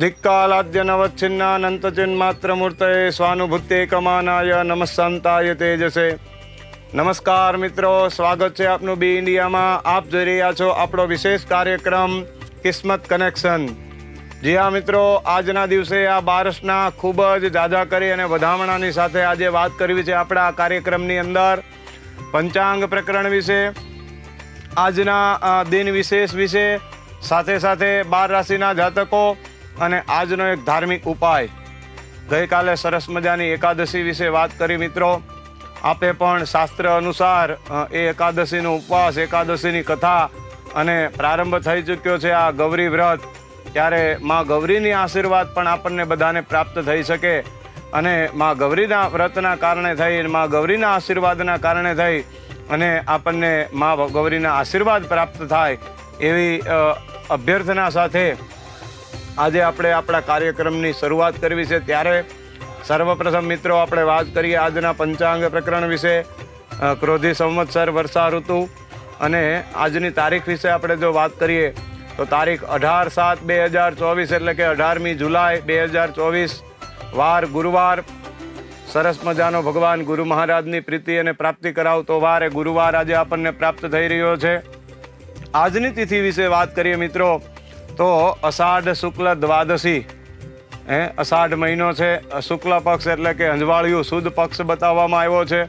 ધિક્કાલાદ્યનવચ્છિન્નાનંતચિન્માત્રમૂર્તये સ્વાનુભૂત્યેકમાનાય નમસ્સંતાય તેજસે નમસ્કાર મિત્રો સ્વાગત છે આપનું બી ઇન્ડિયામાં આપ જોઈ રહ્યા છો આપણો વિશેષ કાર્યક્રમ કિસ્મત કનેક્શન જી હા મિત્રો આજના દિવસે આ બારસના ખૂબ જ જાજા કરી અને વધામણાની સાથે આજે વાત કરવી છે આપણા આ કાર્યક્રમની અંદર પંચાંગ પ્રકરણ વિશે આજના દિન વિશેષ વિશે સાથે સાથે બાર રાશિના જાતકો અને આજનો એક ધાર્મિક ઉપાય. ગઈકાલે સરસ મજાની એકાદશી વિશે વાત કરી મિત્રો. આપે પણ શાસ્ત્ર અનુસાર એ એકાદશીનો ઉપવાસ, એકાદશીની કથા અને પ્રારંભ થઈ ચૂક્યો છે આ ગૌરી વ્રત. ત્યારે માં ગૌરીની આશીર્વાદ પણ આપણને બધાને પ્રાપ્ત થઈ શકે. અને માં ગૌરીના વ્રતના કારણે થઈ મા ગૌરીના આશીર્વાદના કારણે થઈ અને આપણને માં ગૌરીના આશીર્વાદ પ્રાપ્ત થાય એવી અભ્યર્થના સાથે આજે આપણે આપણા કાર્યક્રમની શરૂઆત કરવી છે. ત્યારે સર્વપ્રથમ મિત્રો આપણે વાત કરીએ આજના પંચાંગ પ્રકરણ વિશે. ક્રોધી સંવત્સર વર્ષા ઋતુ. અને આજની તારીખ વિશે આપણે જો વાત કરીએ, તો તારીખ અઢાર સાત બે હજાર ચોવીસ, એટલે કે અઢારમી જુલાઈ બે હજાર ચોવીસ, વાર ગુરુવાર. સરસ મજાનો ભગવાન ગુરુ મહારાજની પ્રીતિ અને પ્રાપ્તિ કરાવતો વાર એ ગુરુવાર આજે આપણને પ્રાપ્ત થઈ રહ્યો છે. આજની તિથિ વિશે વાત કરીએ મિત્રો તો અષાઢ શુક્લ દ્વાદશી, હે? અષાઢ મહિનો છે. શુક્લ પક્ષ એટલે કે અંજવાળિયું શુદ્ધ પક્ષ બતાવવામાં આવ્યો છે.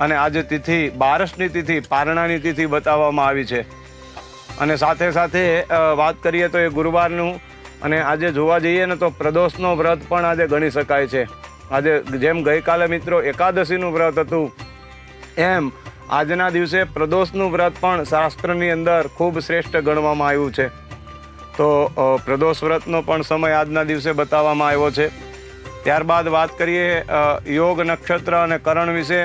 અને આજે તિથિ, બારસની તિથિ, પારણાની તિથિ બતાવવામાં આવી છે. અને સાથે સાથે વાત કરીએ તો એ ગુરુવારનું. અને આજે જોવા જઈએ ને તો પ્રદોષનો વ્રત પણ આજે ગણી શકાય છે. આજે જેમ ગઈકાલે મિત્રો એકાદશીનું વ્રત હતું, એમ આજના દિવસે પ્રદોષનું વ્રત પણ શાસ્ત્રની અંદર ખૂબ શ્રેષ્ઠ ગણવામાં આવ્યું છે. તો પ્રદોષ વ્રતનો પણ સમય આજના દિવસે બતાવવામાં આવ્યો છે. ત્યારબાદ વાત કરીએ યોગ નક્ષત્ર અને કરણ વિશે.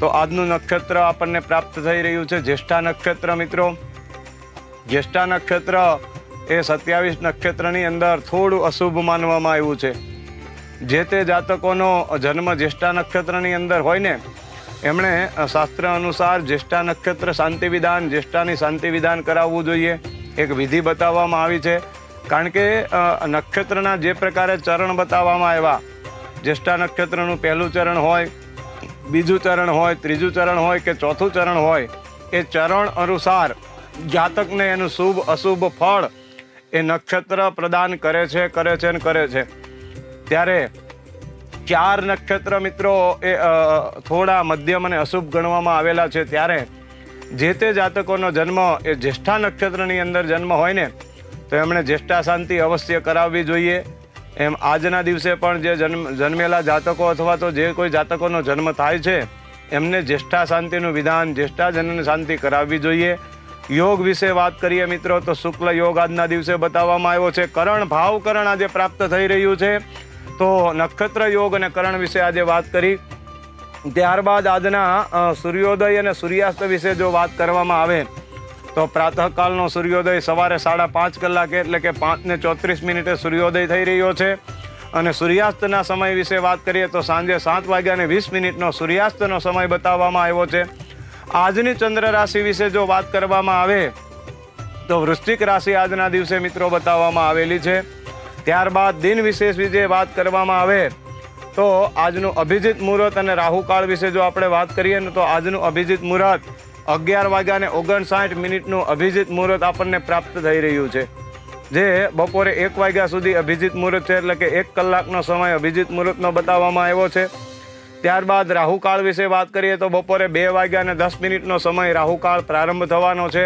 તો આજનું નક્ષત્ર આપણને પ્રાપ્ત થઈ રહ્યું છે જ્યેષ્ઠા નક્ષત્ર, મિત્રો. જ્યેષ્ઠા નક્ષત્ર એ સત્યાવીસ નક્ષત્રની અંદર થોડું અશુભ માનવામાં આવ્યું છે. જે તે જાતકોનો જન્મ જ્યેષ્ઠા નક્ષત્રની અંદર હોય ને, એમણે શાસ્ત્ર અનુસાર જ્યેષ્ઠા નક્ષત્ર શાંતિ વિધાન જ્યેષ્ઠાની શાંતિ વિધાન કરાવવું જોઈએ. એક વિધિ બતાવવામાં આવી છે. કારણ કે નક્ષત્રના જે પ્રકારે ચરણ બતાવવામાં આવ્યા, જ્યેષ્ઠા નક્ષત્રનું પહેલું ચરણ હોય, બીજું ચરણ હોય, ત્રીજું ચરણ હોય કે ચોથું ચરણ હોય, એ ચરણ અનુસાર જાતકને એનું શુભ, અશુભ ફળ એ નક્ષત્ર પ્રદાન કરે છે કરે છે ને કરે છે. ત્યારે ચાર નક્ષત્ર મિત્રો એ થોડા મધ્યમ અને અશુભ ગણવામાં આવેલા છે. ત્યારે જે તે જાતકોનો જન્મ એ જ્યેષ્ઠા નક્ષત્રની અંદર જન્મ હોય ને, તો એમણે જ્યેષ્ઠા શાંતિ અવશ્ય કરાવવી જોઈએ. એમ આજના દિવસે પણ જે જન્મ, જન્મેલા જાતકો અથવા તો જે કોઈ જાતકોનો જન્મ થાય છે, એમને જ્યેષ્ઠા શાંતિનું વિધાન, જ્યેષ્ઠા જનન શાંતિ કરાવવી જોઈએ. યોગ વિશે વાત કરીએ મિત્રો, તો શુક્લ યોગ આજના દિવસે બતાવવામાં આવ્યો છે. કરણ ભાવ કરણ આજે પ્રાપ્ત થઈ રહ્યું છે. તો નક્ષત્ર યોગ અને કરણ વિશે આજે વાત કરી. ત્યારબાદ આજના સૂર્યોદય અને સૂર્યાસ્ત વિશે જો વાત કરવામાં આવે, તો પ્રાતઃકાલનો સૂર્યોદય સવારે સાડા પાંચ કલાકે એટલે કે પાંચને ચોત્રીસ મિનિટે સૂર્યોદય થઈ રહ્યો છે. અને સૂર્યાસ્તના સમય વિશે વાત કરીએ તો સાંજે સાત વાગ્યા ને વીસ મિનિટનો સૂર્યાસ્તનો સમય બતાવવામાં આવ્યો છે. આજની ચંદ્ર રાશિ વિશે જો વાત કરવામાં આવે, તો વૃશ્ચિક રાશિ આજના દિવસે મિત્રો બતાવવામાં આવેલી છે. ત્યારબાદ દિન વિશેષ વિશે વાત કરવામાં આવે તો આજનું અભિજીત મુહૂર્ત અને રાહુકાળ વિશે જો આપણે વાત કરીએ ને તો આજનું અભિજીત મુહૂર્ત અગિયાર વાગ્યા ને ઓગણસાઠ મિનિટનું અભિજીત મુહૂર્ત આપણને પ્રાપ્ત થઈ રહ્યું છે. જે બપોરે એક વાગ્યા સુધી અભિજીત મુહૂર્ત છે એટલે કે એક કલાકનો સમય અભિજીત મુહૂર્તનો બતાવવામાં આવ્યો છે. ત્યારબાદ રાહુકાળ વિશે વાત કરીએ તો બપોરે બે વાગ્યા અને દસ મિનિટનો સમય રાહુકાળ પ્રારંભ થવાનો છે.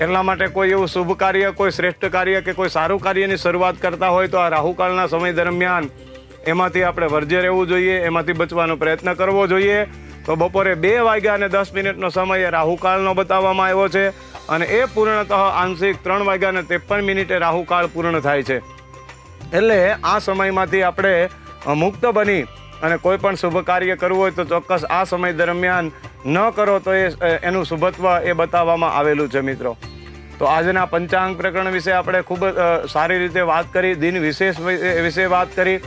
એટલા માટે કોઈ એવું શુભ કાર્ય, કોઈ શ્રેષ્ઠ કાર્ય કે કોઈ સારું કાર્યની શરૂઆત કરતા હોય તો આ રાહુકાળના સમય દરમિયાન એમાંથી આપણે વર્જ્ય રહેવું જોઈએ, એમાંથી બચવાનો પ્રયત્ન કરવો જોઈએ. તો બપોરે બે વાગ્યા અને દસ મિનિટનો સમય રાહુકાળનો બતાવવામાં આવ્યો છે અને એ પૂર્ણતઃ આંશિક ત્રણ વાગ્યા અને ત્રેપન મિનિટે રાહુકાળ પૂર્ણ થાય છે. એટલે આ સમયમાંથી આપણે મુક્ત બની અને કોઈ પણ શુભ કાર્ય કરવું હોય તો ચોક્કસ આ સમય દરમિયાન ન કરો તો એ એનું શુભત્વ એ બતાવવામાં આવેલું છે મિત્રો. તો આજના પંચાંગ પ્રકરણ વિશે આપણે ખૂબ સારી રીતે વાત કરી, દિન વિશેષ વિશે વાત કરી.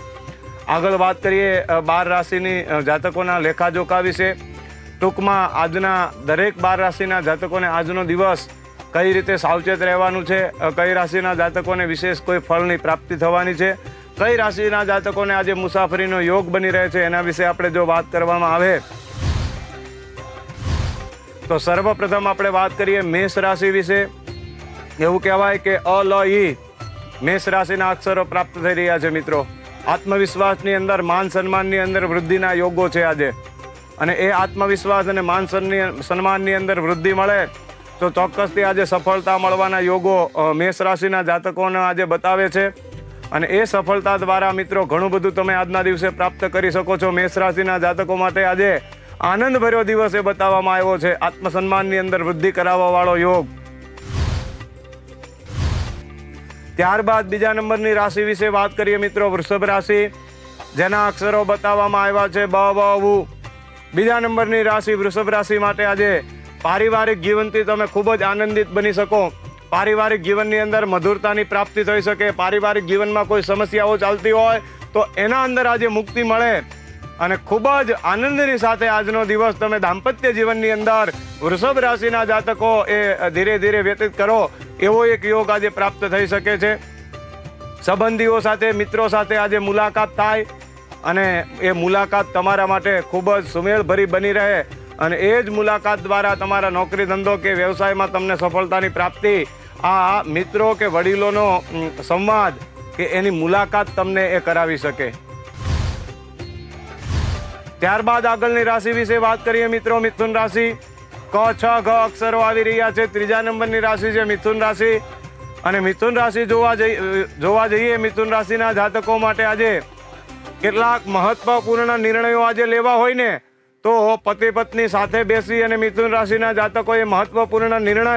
આગળ વાત કરીએ બાર રાશિની અ, જાતકોના લેખાજોખા વિશે. ટૂંકમાં આજના દરેક બાર રાશિના જાતકોને આજનો દિવસ કઈ રીતે સાવચેત રહેવાનું છે કઈ રાશિના જાતકોને વિશેષ કોઈ ફળની પ્રાપ્તિ થવાની છે કઈ રાશિના જાતકોને આજે મુસાફરીનો યોગ બની રહે છે એના વિશે આપણે જો વાત કરવામાં આવે તો સર્વપ્રથમ આપણે વાત કરીએ મેષ રાશિ વિશે. એવું કહેવાય કે અલ ઈ મેષ રાશિના અક્ષરો પ્રાપ્ત થઈ રહ્યા છે મિત્રો. આત્મવિશ્વાસની અંદર માન સન્માનની અંદર વૃદ્ધિના યોગો છે આજે. અને એ આત્મવિશ્વાસ અને માન સન્માનની અંદર વૃદ્ધિ મળે, તો ચોક્કસથી આજે સફળતા મળવાના યોગો મેષ રાશિના જાતકોને આજે બતાવે છે. અને એ સફળતા દ્વારા મિત્રો ઘણું બધું તમે આજના દિવસે પ્રાપ્ત કરી શકો છો. મેષ રાશિના જાતકો માટે આજે આનંદ ભર્યો દિવસ એ બતાવવામાં આવ્યો છે. આત્મસન્માનની અંદર વૃદ્ધિ કરાવવાવાળો યોગ. ત્યારબાદ બીજા નંબરની રાશિ વિશે વાત કરીએ મિત્રો, વૃષભ રાશિ. જેના અક્ષરો બતાવવામાં આવ્યા છે બ બ બીજા નંબરની રાશિ વૃષભ રાશિ માટે આજે પારિવારિક જીવનથી તમે ખૂબ જ આનંદિત બની શકો. પારિવારિક જીવનની અંદર મધુરતાની પ્રાપ્તિ થઈ શકે. પારિવારિક જીવનમાં કોઈ સમસ્યાઓ ચાલતી હોય તો એના અંદર આજે મુક્તિ મળે. અને ખૂબ જ આનંદની સાથે આજનો દિવસ તમે દાંપત્ય જીવનની અંદર વૃષભ રાશિના જાતકો એ ધીરે ધીરે વ્યતીત કરો, એવો એક યોગ આજે પ્રાપ્ત થઈ શકે છે. સંબંધીઓ સાથે, મિત્રો સાથે આજે મુલાકાત થાય અને એ મુલાકાત તમારા માટે ખૂબ જ સુમેળભરી બની રહે અને એ જ મુલાકાત દ્વારા તમારા નોકરી ધંધો કે વ્યવસાયમાં તમને સફળતાની પ્રાપ્તિ, આ મિત્રો કે વડીલોનો સંવાદ કે એની મુલાકાત તમને એ કરાવી શકે. ત્યારબાદ આગળની રાશિ વિશે વાત કરીએ મિત્રો. મિથુન રાશિ ક, છ, ઘ અક્ષરો આવી રહ્યા છે. ત્રીજા નંબરની રાશિ છે મિથુન રાશિ. અને મિથુન રાશિ જોવા જઈ જોવા જઈએ મિથુન રાશિના જાતકો માટે આજે કેટલાક મહત્વપૂર્ણ નિર્ણયો આજે લેવા હોય ને, તો પતિ પત્ની સાથે બેસી અને મિથુન રાશિના જાતકોએ મહત્વપૂર્ણ નિર્ણય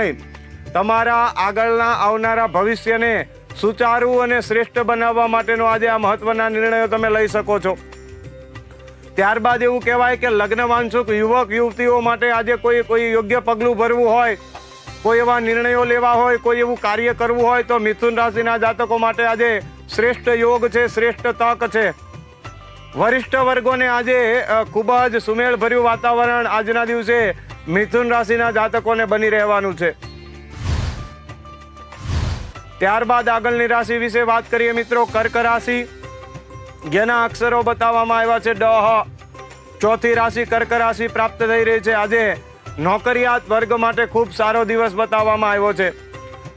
તમારા આગળના આવનારા ભવિષ્યને સુચારું અને શ્રેષ્ઠ બનાવવા માટેનો આજે આ મહત્વના નિર્ણયો તમે લઈ શકો છો. ત્યારબાદ એવું કહેવાય કે લગ્ન વાંછુક યુવક યુવતીઓ માટે આજે કોઈ કોઈ યોગ્ય પગલું ભરવું હોય, કોઈ એવા નિર્ણયો લેવા હોય, કોઈ એવું કાર્ય કરવું હોય, તો મિથુન રાશિના જાતકો માટે આજે શ્રેષ્ઠ યોગ છે, શ્રેષ્ઠ તક છે. વરિષ્ઠ વર્ગોને આજે ખૂબ જ સુમેળભર્યું વાતાવરણ આજના દિવસે મિથુન રાશિના જાતકોને બની રહેવાનું છે. ત્યારબાદ આગળની રાશિ વિશે વાત કરીએ મિત્રો, કર્ક રાશિ. જેના અક્ષરો બતાવવામાં આવ્યા છે ડ ચોથી રાશિ કર્ક રાશિ પ્રાપ્ત થઈ રહી છે. આજે નોકરિયાત વર્ગ માટે ખૂબ સારો દિવસ બતાવવામાં આવ્યો છે.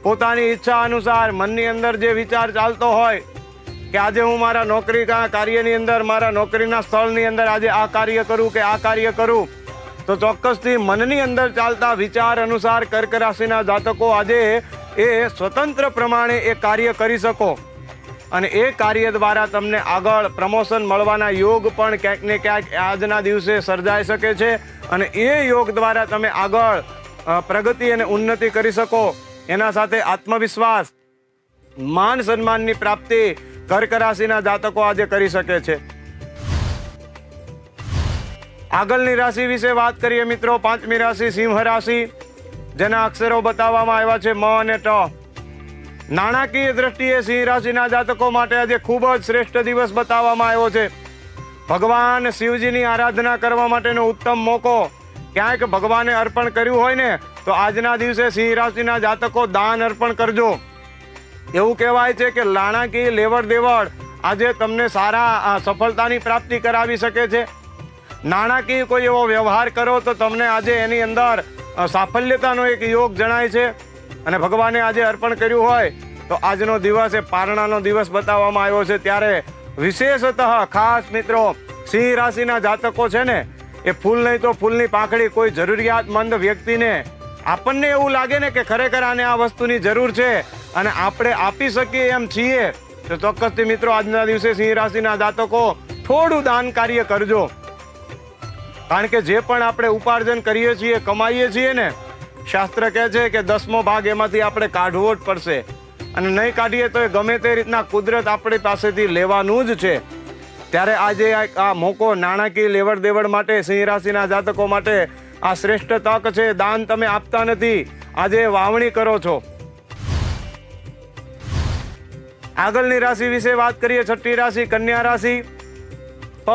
પોતાની ઈચ્છા અનુસાર મનની અંદર જે વિચાર ચાલતો હોય કે આજે હું મારા નોકરી કાર્યની અંદર, મારા નોકરીના સ્થળની અંદર આજે આ કાર્ય કરું કે આ કાર્ય કરું, તો ચોક્કસથી મનની અંદર ચાલતા વિચાર અનુસાર કર્ક રાશિના જાતકો આજે એ સ્વતંત્ર પ્રમાણે એ કાર્ય કરી શકો. અને એ કાર્ય દ્વારા તમને આગળ પ્રમોશન મળવાના યોગ પણ ક્યાંક ને ક્યાંક આજના દિવસે સર્જાઈ શકે છે. અને એ યોગ દ્વારા તમે આગળ પ્રગતિ અને ઉન્નતિ કરી શકો. એના સાથે આત્મવિશ્વાસ, માન સન્માનની પ્રાપ્તિ કર્ક રાશિના જાતકો આજે કરી શકે છે. આગળની રાશિ વિશે વાત કરીએ મિત્રો. પાંચમી રાશિ સિંહ રાશિ, જેના અક્ષરો બતાવવામાં આવ્યા છે મ અને ટ. નાણાકીય દ્રષ્ટિએ સિંહ રાશિના જાતકો માટે આજે ખૂબ જ શ્રેષ્ઠ દિવસ બતાવવામાં આવ્યો છે. ભગવાન શિવજીની આરાધના કરવા માટેનો ઉત્તમ મોકો. ક્યાંક ભગવાને અર્પણ કર્યું હોય ને, તો આજના દિવસે સિંહ રાશિના જાતકો દાન અર્પણ કરજો. એવું કહેવાય છે કે નાણાકીય લેવડ દેવડ આજે તમને સારા સફળતાની પ્રાપ્તિ કરાવી શકે છે. નાણાકીય કોઈ એવો વ્યવહાર કરો તો તમને આજે એની અંદર સાફલ્યતાનો એક યોગ જણાય છે. અને ભગવાને આજે અર્પણ કર્યું હોય તો આજનો દિવસ એ પારણાનો દિવસ બતાવવામાં આવ્યો છે. ત્યારે વિશેષતઃ ખાસ મિત્રો, સિંહ રાશિના જાતકો છે ને, એ ફૂલ નહીં તો ફૂલની પાંખડી કોઈ જરૂરિયાતમંદ વ્યક્તિને આપણને એવું લાગે ને કે ખરેખર આને આ વસ્તુની જરૂર છે અને આપણે આપી શકીએ એમ છીએ, તો ચોક્કસથી મિત્રો આજના દિવસે સિંહ રાશિના જાતકો થોડું દાન કાર્ય કરજો. કારણ કે જે પણ આપણે ઉપાર્જન કરીએ છીએ, કમાઈએ છીએ ને શાસ્ત્ર કહે છે કે દસમો ભાગ એમાંથી આપણે કાઢવો જ પડશે. અને નહીં કાઢીએ તો એ ગમે તે રીતના કુદરત આપણી પાસેથી લેવાનું જ છે. ત્યારે આજે આ મોકો નાણાકીય લેવડ દેવડ માટે, સિંહ રાશિના જાતકો માટે આ શ્રેષ્ઠ તક છે. દાન તમે આપતા નથી. આજે વાવણી કરો છો. આગળની રાશિ વિશે વાત કરીએ. છઠ્ઠી રાશિ, કન્યા રાશિ. પ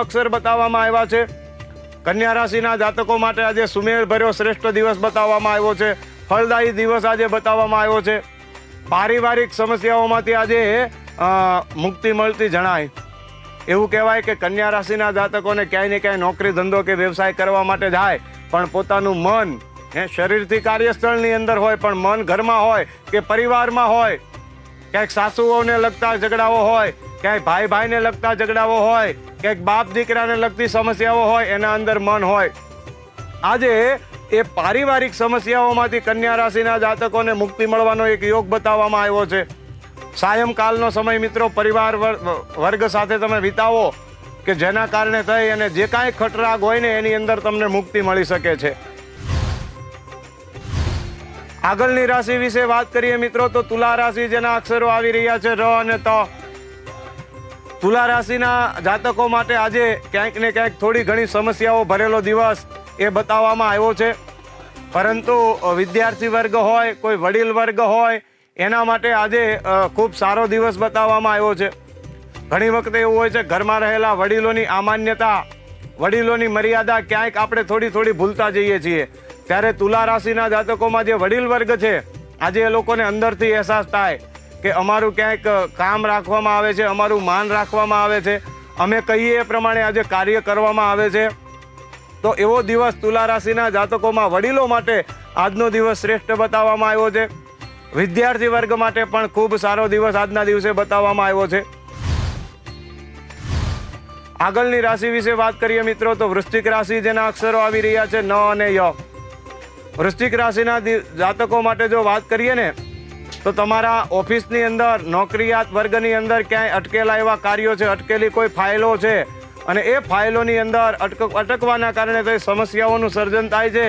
અક્ષર બતાવવામાં આવ્યા છે. કન્યા રાશિના જાતકો માટે આજે સુમેળ ભર્યો શ્રેષ્ઠ દિવસ બતાવવામાં આવ્યો છે. ફળદાયી દિવસ આજે બતાવવામાં આવ્યો છે. પારિવારિક સમસ્યાઓમાંથી આજે મુક્તિ મળતી જણાય. એવું કહેવાય કે કન્યા રાશિના જાતકોને ક્યાંય ને ક્યાંય નોકરી, ધંધો કે વ્યવસાય કરવા માટે જાય, પણ પોતાનું મન, હે, શરીરથી કાર્યસ્થળની અંદર હોય, પણ મન ઘરમાં હોય કે પરિવારમાં હોય, ક્યાંક સાસુઓને લગતા ઝઘડાઓ હોય ક્યાંય ભાઈ ભાઈને લગતા ઝઘડાઓ હોય, ક્યાંક બાપ દીકરાને લગતી સમસ્યાઓ હોય, એના અંદર મન હોય. આજે એ પારિવારિક સમસ્યાઓમાંથી કન્યા રાશિના જાતકોને મુક્તિ મળવાનો એક યોગ બતાવવામાં આવ્યો છે. સાયંકાલનો સમય મિત્રો પરિવાર વર- વર્ગ સાથે તમે વિતાવો કે જેના કારણે થઈ અને જે કાંઈ ખટરાગ હોય ને એની અંદર તમને મુક્તિ મળી શકે છે. આગળની રાશિ વિશે વાત કરીએ મિત્રો તો તુલા રાશિ જેના અક્ષરો આવી રહ્યા છે ર અને ત. તુલા રાશિના જાતકો માટે આજે ક્યાંક ને ક્યાંક થોડી ઘણી સમસ્યાઓ ભરેલો દિવસ એ બતાવવામાં આવ્યો છે. પરંતુ વિદ્યાર્થી વર્ગ હોય, કોઈ વડીલ વર્ગ હોય, એના માટે આજે ખૂબ સારો દિવસ બતાવવામાં આવ્યો છે. ઘણી વખતે એવું હોય છે, ઘરમાં રહેલા વડીલોની અમાન્યતા, વડીલોની મર્યાદા ક્યાંક આપણે થોડી થોડી ભૂલતા જઈએ છીએ. ત્યારે તુલા રાશિના જાતકોમાં જે વડીલ વર્ગ છે, આજે એ લોકોને અંદરથી અહેસાસ થાય. કે અમારું ક્યાંક કામ રાખવામાં આવે છે, અમારું માન રાખવામાં આવે છે. અમે કહીએ એ પ્રમાણે આજે કાર્ય કરવામાં આવે છે. તો એવો દિવસ તુલા રાશિના જાતકોમાં વડીલો માટે આજનો દિવસ શ્રેષ્ઠ બતાવવામાં આવ્યો છે. વિદ્યાર્થી વર્ગ માટે પણ ખૂબ સારો દિવસ આજના દિવસે બતાવવામાં આવ્યો છે. આગળની રાશિ વિશે વાત કરીએ મિત્રો, તો વૃશ્ચિક રાશિ જેના અક્ષરો આવી રહ્યા છે ન અને ય. વૃશ્ચિક રાશિના જાતકો માટે જો વાત કરીએ ને તો તમારા ઓફિસની અંદર, નોકરિયાત વર્ગની અંદર ક્યાંય અટકેલા એવા કાર્યો છે? અટકેલી કોઈ ફાઇલો છે? અને એ ફાઇલોની અંદર અટક, અટકવાના કારણે કોઈ સમસ્યાઓનું સર્જન થાય છે?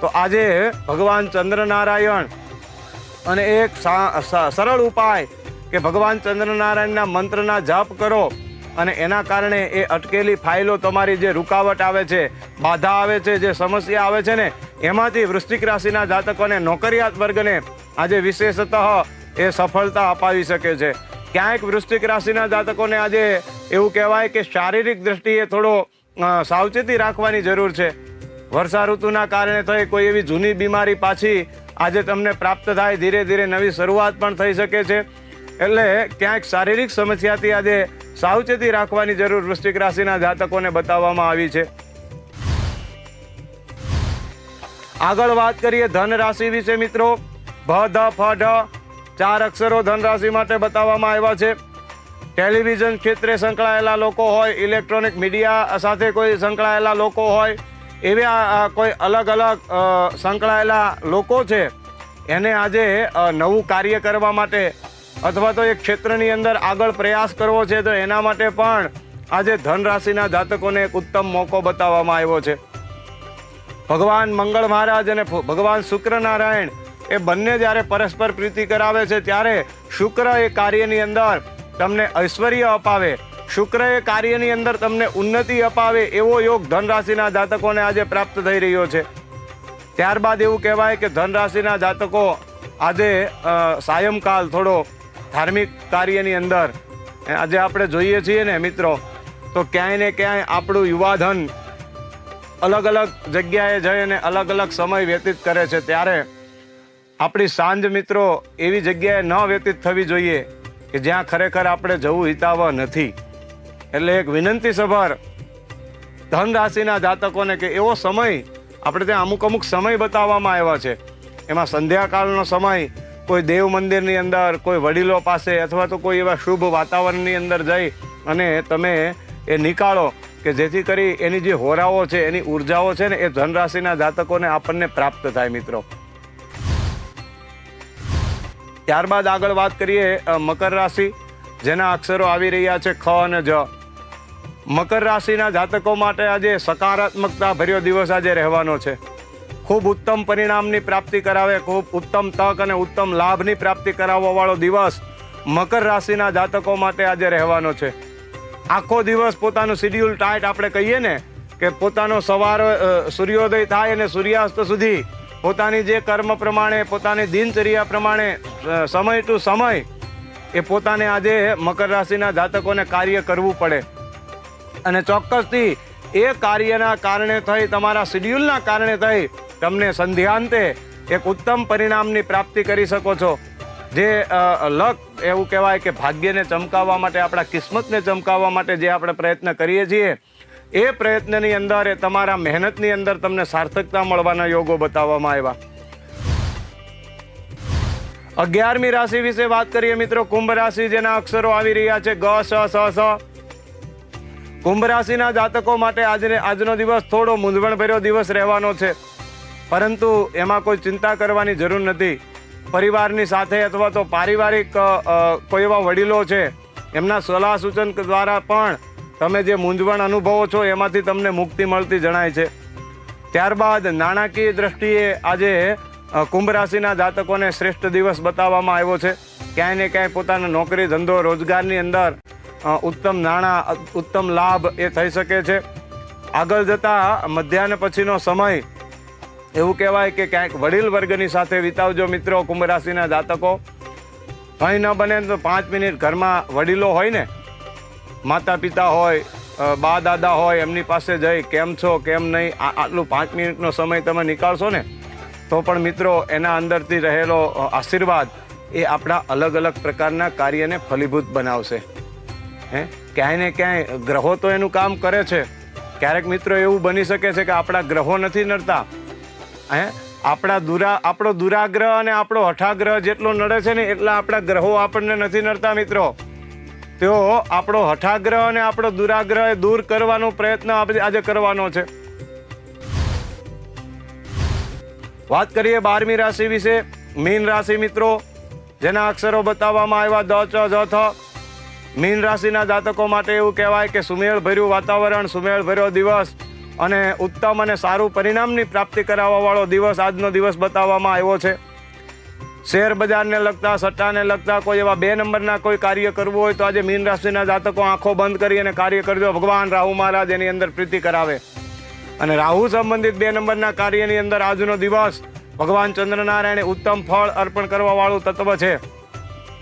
તો આજે ભગવાન ચંદ્રનારાયણ અને એક સરળ ઉપાય કે ભગવાન ચંદ્રનારાયણના મંત્રના જાપ કરો અને એના કારણે એ અટકેલી ફાઇલો તમારી જે રૂકાવટ આવે છે, બાધા આવે છે, જે સમસ્યા આવે છે ને, એમાંથી વૃશ્ચિક રાશિના જાતકોને, નોકરિયાત વર્ગને આજે વિશેષતઃ એ સફળતા અપાવી શકે છે. ક્યાંક વૃશ્ચિક રાશિના જાતકોને આજે એવું કહેવાય કે શારીરિક દ્રષ્ટિએ થોડો સાવચેતી રાખવાની જરૂર છે. વર્ષા ઋતુના કારણે થઈ કોઈ એવી જૂની બીમારી પાછી આજે તમને પ્રાપ્ત થાય, ધીરે ધીરે નવી શરૂઆત પણ થઈ શકે છે. એટલે ક્યાંક શારીરિક સમસ્યાથી આજે સાવચેતી રાખવાની જરૂર વૃશ્ચિક રાશિના જાતકોને બતાવવામાં આવી છે. આગળ વાત કરીએ ધન રાશિ વિશે મિત્રો. ભ ફ ચાર અક્ષરો ધન રાશિ માટે બતાવવામાં આવ્યા છે. ટેલિવિઝન ક્ષેત્રે સંકળાયેલા લોકો હોય, ઇલેક્ટ્રોનિક મીડિયા સાથે કોઈ સંકળાયેલા લોકો હોય, એવા કોઈ અલગ અલગ સંકળાયેલા લોકો છે, એને આજે નવું કાર્ય કરવા માટે અથવા તો એ ક્ષેત્રની અંદર આગળ પ્રયાસ કરવો છે, તો એના માટે પણ આજે ધન રાશિના જાતકોને એક ઉત્તમ મોકો બતાવવામાં આવ્યો છે. ભગવાન મંગળ મહારાજ અને ભગવાન શુક્રનારાયણ એ બંને જ્યારે પરસ્પર પ્રીતિ કરાવે છે, ત્યારે શુક્ર એ કાર્યની અંદર તમને ઐશ્વર્ય અપાવે. શુક્ર એ કાર્યની અંદર તમને ઉન્નતિ અપાવે એવો યોગ ધન રાશિના જાતકોને આજે પ્રાપ્ત થઈ રહ્યો છે. ત્યારબાદ એવું કહેવાય કે ધન રાશિના જાતકો આજે સાયંકાલ થોડો ધાર્મિક કાર્યની અંદર આજે આપણે જોઈએ છીએ ને મિત્રો, તો ક્યાંય ને ક્યાંય આપણું યુવાધન અલગ અલગ જગ્યાએ જઈ અને અલગ અલગ સમય વ્યતીત કરે છે. ત્યારે આપણી સાંજ મિત્રો એવી જગ્યાએ ન વ્યતીત થવી જોઈએ કે જ્યાં ખરેખર આપણે જવું હિતાવહ નથી. એટલે એક વિનંતી સભર ધન રાશિના જાતકોને કે એવો સમય આપણે ત્યાં અમુક અમુક સમય બતાવવામાં આવ્યા છે. એમાં સંધ્યાકાળનો સમય, કોઈ દેવ મંદિરની અંદર, કોઈ વડીલો પાસે અથવા તો કોઈ એવા શુભ વાતાવરણની અંદર જઈ અને તમે એ નીકાળો કે જેથી કરી એની જે હોરાઓ છે, એની ઉર્જાઓ છે ને એ ધન રાશિના જાતકોને આપણને પ્રાપ્ત થાય મિત્રો. ત્યારબાદ આગળ વાત કરીએ મકર રાશિ, જેના અક્ષરો આવી રહ્યા છે ખ અને જ. મકર રાશિના જાતકો માટે આજે સકારાત્મકતા ભર્યો દિવસ આજે રહેવાનો છે. ખૂબ ઉત્તમ પરિણામની પ્રાપ્તિ કરાવે, ખૂબ ઉત્તમ તક અને ઉત્તમ લાભની પ્રાપ્તિ કરાવવાવાળો દિવસ મકર રાશિના જાતકો માટે આજે રહેવાનો છે. આખો દિવસ પોતાનું શિડ્યુલ ટાઈટ આપણે કહીએ ને, કે પોતાનો સવાર સૂર્યોદય થાય અને સૂર્યાસ્ત સુધી પોતાની જે કર્મ પ્રમાણે, પોતાની દિનચર્યા પ્રમાણે સમય ટુ સમય એ પોતાને આજે મકર રાશિના જાતકોને કાર્ય કરવું પડે. અને ચોક્કસથી એ કાર્યના કારણે થઈ, તમારા શિડ્યુલના કારણે થઈ, તમને સંધ્યાંતે એક ઉત્તમ પરિણામની પ્રાપ્તિ કરી શકો છો. જે લક એવું કહેવાય કે ભાગ્યને ચમકાવવા માટે, આપણા કિસ્મતને ચમકાવવા માટે જે આપણે પ્રયત્ન કરીએ છીએ એ પ્રયત્નની અંદર એ તમારા મહેનતની અંદર તમને સાર્થકતા મળવાના યોગો બતાવવામાં આવ્યા. અગિયારમી રાશિ વિશે વાત કરીએ મિત્રો. કુંભ રાશિ જેના અક્ષરો આવી રહ્યા છે. ગ, સ સ સ. કુંભ રાશિના જાતકો માટે આજને આજનો દિવસ થોડો મૂંઝવણભર્યો દિવસ રહેવાનો છે. પરંતુ એમાં કોઈ ચિંતા કરવાની જરૂર નથી. પરિવારની સાથે અથવા તો પારિવારિક કોઈ એવા વડીલો છે. એમના સલાહ સૂચન દ્વારા પણ તમે જે મૂંઝવણ અનુભવો છો, એમાંથી તમને મુક્તિ મળતી જણાય છે. ત્યારબાદ નાણાકીય દ્રષ્ટિએ આજે કુંભ રાશિના જાતકોને શ્રેષ્ઠ દિવસ બતાવવામાં આવ્યો છે. ક્યાંય ને ક્યાંય પોતાના નોકરી, ધંધો, રોજગારની અંદર ઉત્તમ નાણાં ઉત્તમ લાભ એ થઈ શકે છે. આગળ જતા મધ્યાહન પછીનો સમય, એવું કહેવાય કે ક્યાંક વડીલ વર્ગની સાથે વિતાવજો મિત્રો કુંભ રાશિના જાતકો. કંઈ ન બને તો પાંચ મિનિટ ઘરમાં વડીલો હોય ને માતા પિતા હોય બા દાદા હોય, એમની પાસે જઈ, કેમ છો, કેમ નહીં આટલું પાંચ મિનિટનો સમય તમે નીકાળશો ને, તો પણ મિત્રો એના અંદરથી રહેલો આશીર્વાદ એ આપણા અલગ અલગ પ્રકારના કાર્યને ફલીભૂત બનાવશે. હે? ક્યાંય ને ક્યાંય ગ્રહો તો એનું કામ કરે છે. ક્યારેક મિત્રો એવું બની શકે છે કે આપણા ગ્રહો નથી નડતા. હે? આપણા દુરા, આપણો દુરાગ્રહ અને આપણો હઠાગ્રહ જેટલો નડે છે ને, એટલા આપણા ગ્રહો આપણને નથી નડતા મિત્રો. તેઓ આપણો હઠાગ્રહ અને આપણો દુરાગ્રહ દૂર કરવાનો પ્રયત્ન આજે કરવાનો છે. વાત કરીએ બારમી રાશિ વિશે. મીન રાશિ મિત્રો, જેના અક્ષરો બતાવવામાં આવ્યા દ ચ, જ, થ. મીન રાશિના જાતકો માટે એવું કહેવાય કે સુમેળભર્યું વાતાવરણ, સુમેળભર્યો દિવસ અને ઉત્તમ અને સારું પરિણામની પ્રાપ્તિ કરાવવાવાળો દિવસ આજનો દિવસ બતાવવામાં આવ્યો છે. શેર બજારને લગતા, સટ્ટાને લગતા, કોઈ એવા બે નંબરના કોઈ કાર્ય કરવું હોય તો આજે મીન રાશિના જાતકો આંખો બંધ કરી અને કાર્ય કરજો. ભગવાન રાહુ મહારાજ એની અંદર પ્રીતિ કરાવે. અને રાહુ સંબંધિત બે નંબરના કાર્યની અંદર આજનો દિવસ ભગવાન ચંદ્રનારાયણે ઉત્તમ ફળ અર્પણ કરવાવાળું તત્વ છે.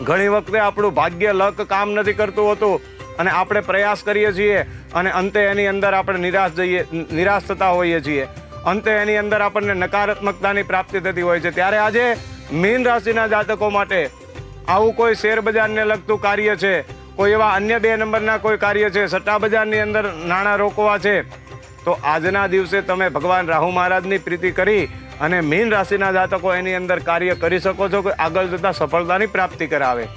ઘણી વખતે આપણું ભાગ્ય લક કામ નથી કરતું હોતું અને આપણે પ્રયાસ કરીએ છીએ અને અંતે એની અંદર આપણે નિરાશ જઈએ, નિરાશ થતા હોઈએ છીએ. અંતે એની અંદર આપણને નકારાત્મકતાની પ્રાપ્તિ થતી હોય છે. ત્યારે આજે મીન રાશિના જાતકો માટે આવું કોઈ શેર બજારને લગતું કાર્ય છે? કોઈ એવા અન્ય બે નંબરના કોઈ કાર્ય છે? સટ્ટા બજારની અંદર નાણાં રોકવા છે? તો આજના દિવસે તમે ભગવાન રાહુ મહારાજની પ્રીતિ કરી અને મીન રાશિના જાતકો એની અંદર કાર્ય કરી શકો છો કે આગળ જતાં સફળતાની પ્રાપ્તિ કરાવે.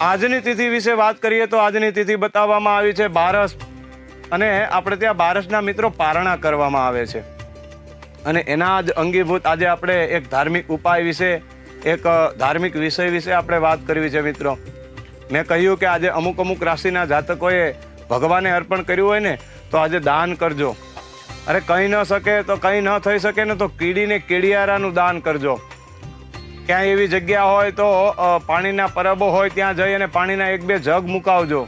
આજની તિથિ વિશે વાત કરીએ તો આજની તિથિ બતાવવામાં આવી છે બારસ. અને આપણે ત્યાં બારસના મિત્રો પારણા કરવામાં આવે છે. અને એના જ અંગીભૂત આજે આપણે એક ધાર્મિક ઉપાય વિશે, એક ધાર્મિક વિષય વિશે આપણે વાત કરવી છે, મિત્રો. મેં કહ્યું કે આજે અમુક અમુક રાશિના જાતકોએ ભગવાને અર્પણ કર્યું હોય ને, તો આજે દાન કરજો. અરે કંઈ ન શકે તો કંઈ ન થઈ શકે ને તો કીડીને કેડિયારાનું દાન કરજો. ક્યાંય એવી જગ્યા હોય તો પાણીના પરબો હોય ત્યાં જઈ અને પાણીના એક બે જગ મુકાવજો.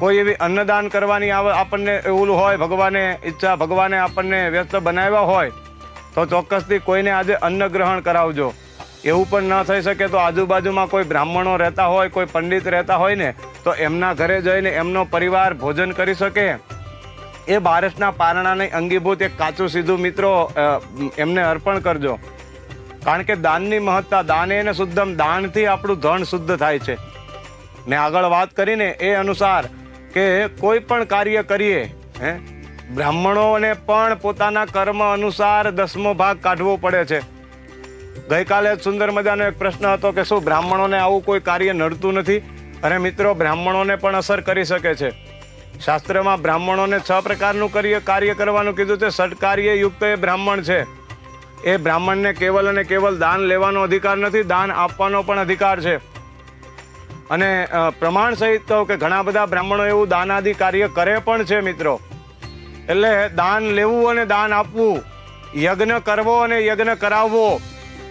કોઈ એવી અન્નદાન કરવાની આપણને એવું હોય, ભગવાને ઈચ્છા, ભગવાને આપણને વ્યસ્ત બનાવ્યા હોય તો ચોક્કસથી કોઈને આજે અન્ન ગ્રહણ કરાવજો. એવું પણ ન થઈ શકે તો આજુબાજુમાં કોઈ બ્રાહ્મણો રહેતા હોય, કોઈ પંડિત રહેતા હોય ને, તો એમના ઘરે જઈને એમનો પરિવાર ભોજન કરી શકે. એ બારસના પારણાને અંગીભૂત એક કાચું સીધું મિત્રો એમને અર્પણ કરજો. કારણ કે દાનની મહત્તા, દાને એને શુદ્ધમ, દાનથી આપણું ધન શુદ્ધ થાય છે. ને આગળ વાત કરીને એ અનુસાર કે કોઈ પણ કાર્ય કરીએ, હે બ્રાહ્મણોને પણ પોતાના કર્મ અનુસાર દસમો ભાગ કાઢવો પડે છે. ગઈકાલે સુંદર મજાનો એક પ્રશ્ન હતો કે શું બ્રાહ્મણોને આવું કોઈ કાર્ય નડતું નથી? અને મિત્રો, બ્રાહ્મણોને પણ અસર કરી શકે છે. શાસ્ત્રમાં બ્રાહ્મણોને છ પ્રકારનું કાર્ય કાર્ય કરવાનું કીધું છે. સટકાર્ય યુક્ત એ બ્રાહ્મણ છે. એ બ્રાહ્મણને કેવલ અને કેવલ દાન લેવાનો અધિકાર નથી, દાન આપવાનો પણ અધિકાર છે. અને પ્રમાણ સહિત કહું કે ઘણા બધા બ્રાહ્મણો એવું દાનાદિ કાર્ય કરે પણ છે, મિત્રો. એટલે દાન લેવું અને દાન આપવું. યજ્ઞ કરવો અને યજ્ઞ કરાવવો.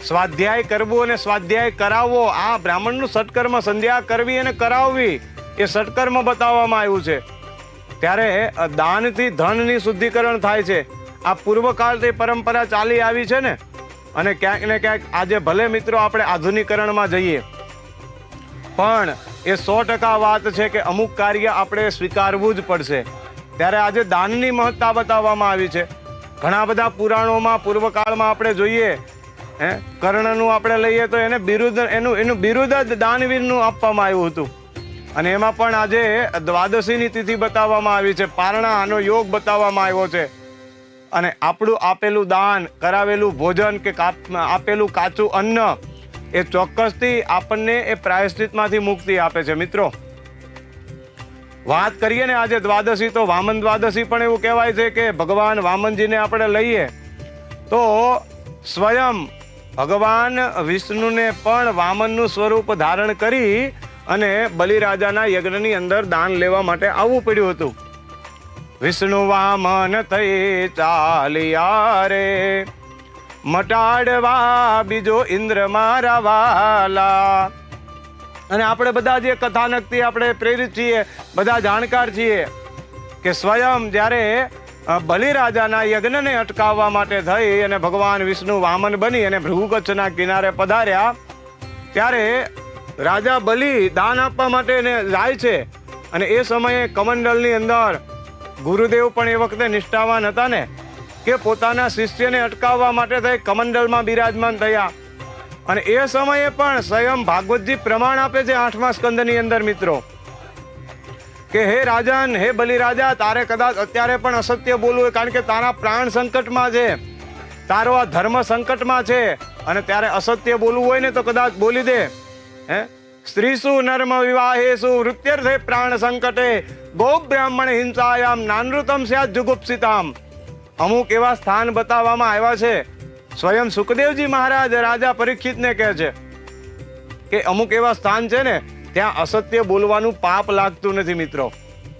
સ્વાધ્યાય કરવું અને સ્વાધ્યાય કરાવવો. આ બ્રાહ્મણનું સત્કર્મ સંધ્યા કરવી અને કરાવવી એ સત્કર્મ બતાવવામાં આવ્યું છે. ત્યારે દાનથી ધનની શુદ્ધિકરણ થાય છે. આ પૂર્વકાળથી પરંપરા ચાલી આવી છે ને? અને ક્યાંક ને ક્યાંક આજે ભલે મિત્રો આપણે આધુનિકરણમાં જઈએ. પણ એ સો ટકા વાત છે કે અમુક કાર્ય આપણે સ્વીકારવું જ પડશે. ત્યારે આજે દાનની મહત્તા બતાવવામાં આવી છે. ઘણા બધા પુરાણોમાં પૂર્વકાળમાં આપણે જોઈએ, હે, કર્ણનું આપણે લઈએ તો એને બિરુદ, એનું એનું બિરુદ જ દાનવીરનું આપવામાં આવ્યું હતું. અને એમાં પણ આજે દ્વાદશીની તિથિ બતાવવામાં આવી છે, પારણા આનો યોગ બતાવવામાં આવ્યો છે. અને આપણું આપેલું દાન, કરાવેલું ભોજન કે આપેલું કાચું અન્ન, એ ચોક્કસથી આપણને એ પ્રાયશ્ચિતમાંથી મુક્તિ આપે છે. મિત્રો વાત કરીએ ને આજે દ્વાદશી, તો વામન દ્વાદશી પણ એવું કહેવાય છે કે ભગવાન વામનજીને આપણે લઈએ. તો સ્વયં ભગવાન વિષ્ણુને પણ વામનનું સ્વરૂપ ધારણ કરી અને બલિરાજાના યજ્ઞની અંદર દાન લેવા માટે આવવું પડ્યું હતું. વિષ્ણુ વામન થઈ ચાલ્યા રે. મટાડવા બીજો ઇન્દ્ર મારા વાલા. અને આપણે બધા જે કથાનકથી આપણે પ્રેરિત છીએ, બધા જાણકાર છીએ કે સ્વયં જ્યારે બલિરાજાના યજ્ઞને અટકાવવા માટે થઈ અને ભગવાન વિષ્ણુ વામન બની અને ભૃગુકચ્છના કિનારે પધાર્યા, ત્યારે રાજા બલિ દાન આપવા માટે એને જાય છે અને એ સમયે કમંડલની અંદર ગુરુદેવ પણ એ વખતે નિષ્ઠાવાન હતા ને, કે પોતાના શિષ્યને અટકાવવા માટે થઈ, કમંડલમાં બિરાજમાન થયા. અને એ સમયે પણ સ્વયં ભાગવતજી પ્રમાણ આપે છે આઠમા સ્કંદની અંદર, મિત્રો. કે હે રાજન, હે બલિરાજા, તારે કદાચ અત્યારે પણ અસત્ય બોલવું કારણ કે તારા પ્રાણ સંકટમાં છે. તારો આ ધર્મ સંકટમાં છે. અને ત્યારે અસત્ય બોલવું હોય ને તો કદાચ બોલી દે. હે? સ્ત્રીસુ નર્મ વિવાહેસુ વૃત્યર્થે પ્રાણ સંકટે. ગો બ્રાહ્મણ હિંસાયામ, નાનૃતમ સ્યાત જુગુપ્સિતામ અમુક એવા સ્થાન બતાવવામાં આવ્યા છે. સ્વયં સુખદેવજી મહારાજ રાજા પરીક્ષિતને કહે છે કે અમુક એવા સ્થાન છે ને, ત્યાં અસત્ય બોલવાનું પાપ લાગતું નથી મિત્રો.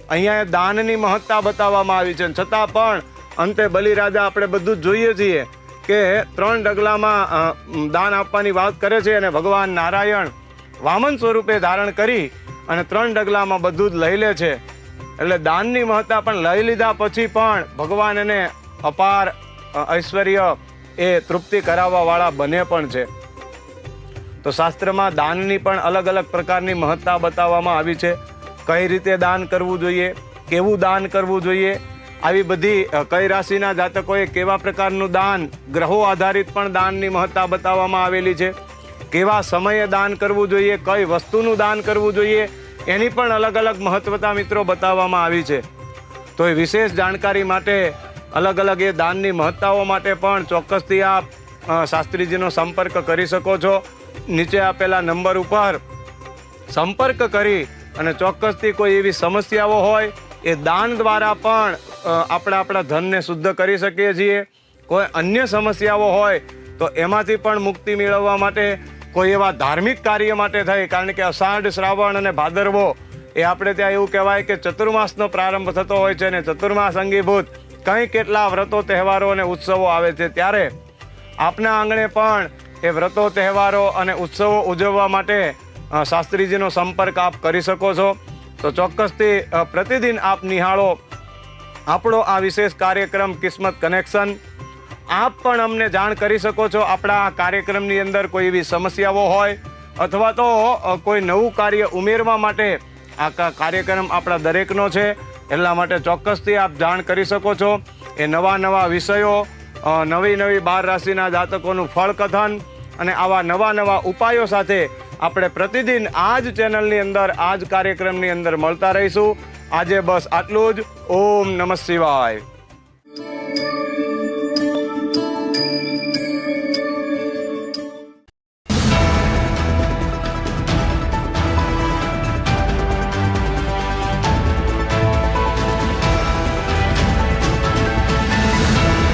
અહીંયા દાનની મહત્તા બતાવવામાં આવી છે છતાં પણ અંતે બલિરાજા આપણે બધું જ જોઈએ છીએ કે ત્રણ ડગલામાં દાન આપવાની વાત કરે છે અને ભગવાન નારાયણ વામન સ્વરૂપે ધારણ કરી અને ત્રણ ડગલામાં બધું જ લઈ લે છે. એટલે દાનની મહત્તા પણ લઈ લીધા પછી પણ ભગવાન એને અપાર ઐશ્વર્ય એ તૃપ્તિ કરાવવા વાળા બને પણ છે. તો શાસ્ત્રમાં દાનની પણ અલગ અલગ પ્રકારની મહત્તા બતાવવામાં આવી છે. કઈ રીતે દાન કરવું જોઈએ? કેવું દાન કરવું જોઈએ? આવી બધી કઈ રાશિના જાતકોએ કેવા પ્રકારનું દાન, ગ્રહો આધારિત પણ દાનની મહત્તા બતાવવામાં આવેલી છે. કેવા સમયે દાન કરવું જોઈએ? કઈ વસ્તુનું દાન કરવું જોઈએ? એની પણ અલગ અલગ મહત્વતા મિત્રો બતાવવામાં આવી છે. તો એ વિશેષ જાણકારી માટે અલગ અલગ એ દાનની મહત્તાઓ માટે પણ ચોક્કસથી આપ શાસ્ત્રીજીનો સંપર્ક કરી શકો છો. નીચે આપેલા નંબર ઉપર સંપર્ક કરી અને ચોક્કસથી કોઈ એવી સમસ્યાઓ હોય એ દાન દ્વારા પણ આપણે આપણા ધનને શુદ્ધ કરી શકીએ છીએ. કોઈ અન્ય સમસ્યાઓ હોય તો એમાંથી પણ મુક્તિ મેળવવા માટે, કોઈ એવા ધાર્મિક કાર્ય માટે થાય, કારણ કે અષાઢ શ્રાવણ અને ભાદરવો એ આપણે ત્યાં એવું કહેવાય કે ચતુર્માસનો પ્રારંભ થતો હોય છે અને ચતુર્માસ અંગીભૂત કંઈ કેટલા વ્રતો, તહેવારો અને ઉત્સવો આવે છે ત્યારે આપના આંગણે પણ એ વ્રતો, તહેવારો અને ઉત્સવો ઉજવવા માટે શાસ્ત્રીજીનો સંપર્ક આપ કરી શકો છો. તો ચોક્કસથી પ્રતિદિન આપ નિહાળો આપણો આ વિશેષ કાર્યક્રમ કિસ્મત કનેક્શન. આપ પણ અમને જાણ કરી શકો છો આપણા આ કાર્યક્રમની અંદર કોઈ એવી સમસ્યાઓ હોય અથવા તો કોઈ નવું કાર્ય ઉમેરવા માટે આ કાર્યક્રમ આપણા દરેકનો છે. એટલા માટે ચોક્કસથી આપ જાણ કરી શકો છો એ નવા નવા વિષયો નવી નવી બાર રાશિના જાતકોનું ફળ કથન અને આવા નવા નવા ઉપાયો સાથે આપણે પ્રતિદિન આ જ ચેનલની અંદર, આ જ કાર્યક્રમની અંદર મળતા રહીશું. આજે બસ આટલું જ. ઓમ નમઃ શિવાય.